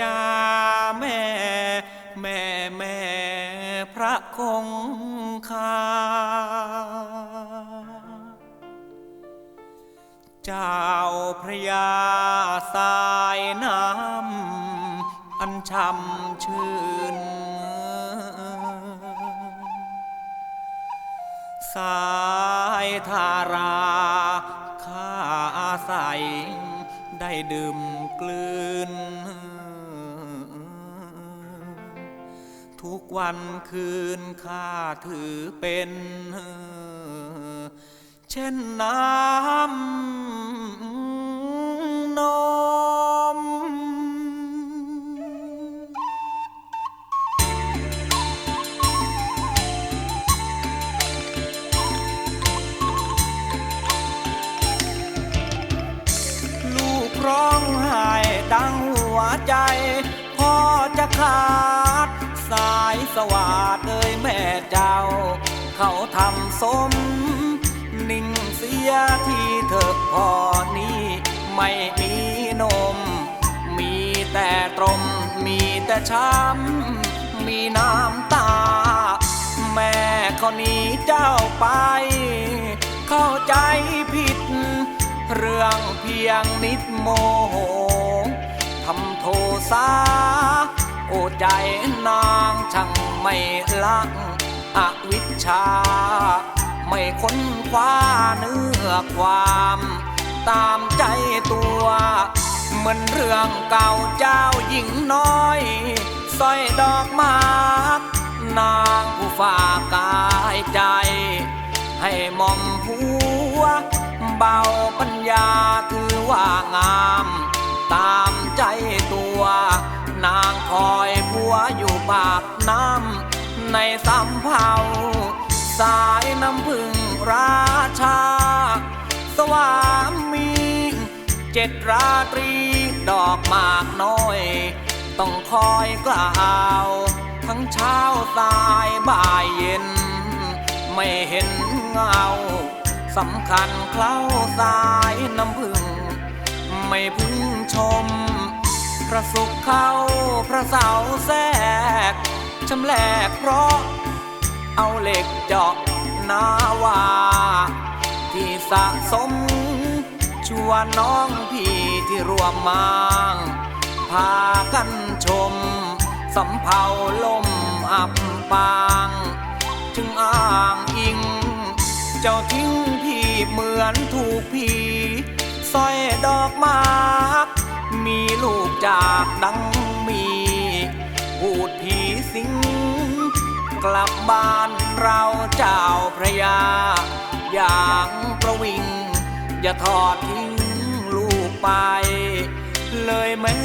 จ้าแม่แม่แม่พระคงคาเจ้าพระยาสายน้ำอันช่ำชื่น สายทาราข้าอาศัยได้ดื่มกลืน ทุกวันคืนข้าถือเป็น เช่นน้ำนมลูกร้องไห้ดังหัวใจ พ่อจะขาด สายสวาดเอ้ยแม่เจ้า เขาทำสม นิ่งเสียที่เถอะพ่อนี้ ไม่มีนม มีแต่ตรม มีแต่ช้ำ มีน้ำตา แม่เขาหนีเจ้าไป เข้าใจผิด เรื่องเพียงนิดโมโหทำโทสา โอใจนางช่างไม่ลักอวิชชา ไม่ค้นคว้าเนื้อความ ตามใจตัวเหมือนเรื่องเก่าเจ้าหญิงน้อยสร้อยดอกมากนางผู้ฝากกายใจ ให้มอมผัวเบาปัญญาคือว่างาม ตามใจตัว อยผัวอยู่ปากน้ำในสำเภาสายน้ำพึ่งราชา สวามีเจ็ดราตรีดอกมากน้อย ต้องคอยกล่าว ทั้งเช้าสายบ่ายเย็น ไม่เห็นเงาสำคัญเคล้าสายน้ำพึ่ง ไม่พึงชม พระสุขเข้าพระเสาแทรกชำแหลกเพราะ เอาเหล็กเจาะนาวา ที่สะสมชวนน้องพี่ที่รวมมางพากันชม สำเภาลมอับปาง จึงอ้างอิง เจ้าทิ้งพี่เหมือนถูกผีสร้อยดอกมาก มีลูกจากดังมีพูดผีสิง กลับบ้านเราเจ้าพระยา อย่างประวิง อย่าทอดทิ้งลูกไป เลยแม่